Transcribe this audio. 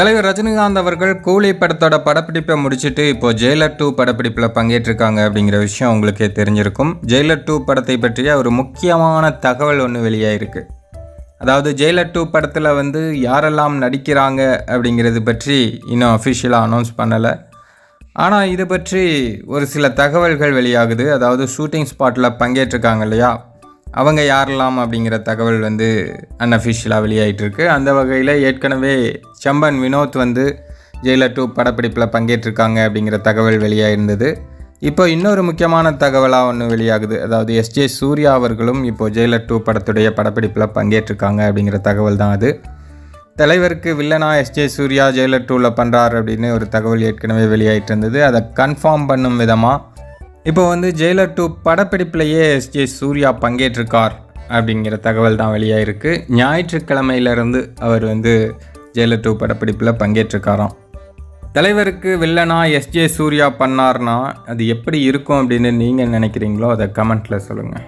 தலைவர் ரஜினிகாந்த் அவர்கள் கூலி படத்தோட படப்பிடிப்பை முடிச்சுட்டு இப்போ ஜெயிலர் டூ படப்பிடிப்பில் பங்கேற்றிருக்காங்க அப்படிங்கிற விஷயம் உங்களுக்கே தெரிஞ்சிருக்கும். ஜெயிலர் டூ படத்தை பற்றிய ஒரு முக்கியமான தகவல் ஒன்று வெளியாயிருக்கு. அதாவது ஜெயிலர் டூ படத்தில் வந்து யாரெல்லாம் நடிக்கிறாங்க அப்படிங்கிறது பற்றி இன்னும் அஃபிஷியலாக அனௌன்ஸ் பண்ணலை. ஆனால் இது பற்றி ஒரு சில தகவல்கள் வெளியாகுது. அதாவது ஷூட்டிங் ஸ்பாட்டில் பங்கேற்றிருக்காங்க இல்லையா? அவங்க யாரெல்லாம் அப்படிங்கிற தகவல் வந்து அன்அஃபிஷியலாக வெளியாகிட்டுருக்கு அந்த வகையில் ஏற்கனவே சம்பன் வினோத் வந்து ஜெயிலர் டூ படப்பிடிப்பில் பங்கேற்றிருக்காங்க அப்படிங்கிற தகவல் வெளியாயிருந்தது. இப்போ இன்னொரு முக்கியமான தகவலாக ஒன்று வெளியாகுது. அதாவது எஸ்ஜே சூர்யா அவர்களும் இப்போது ஜெயிலர் டூ படத்துடைய படப்பிடிப்பில் பங்கேற்றிருக்காங்க அப்படிங்கிற தகவல் தான் அது. தலைவருக்கு வில்லனா எஸ்ஜே சூர்யா ஜெயிலர் டூவில் பண்ணுறார் அப்படின்னு ஒரு தகவல் ஏற்கனவே வெளியாயிட்டு இருந்தது அதை கன்ஃபார்ம் பண்ணும் விதமாக இப்போ வந்து ஜெயிலர் டூ படப்பிடிப்பிலேயே எஸ்ஜே சூர்யா பங்கேற்றிருக்கார் அப்படிங்கிற தகவல் தான் வெளியாக இருக்குது ஞாயிற்றுக்கிழமையிலேருந்து அவர் வந்து ஜெயிலர் டூ படப்பிடிப்பில் பங்கேற்றிருக்காராம். தலைவருக்கு வில்லனா எஸ்ஜே சூர்யா பண்ணார்னா அது எப்படி இருக்கும் அப்படின்னு நீங்கள் நினைக்கிறீங்களோ அதை கமெண்ட்டில் சொல்லுங்கள்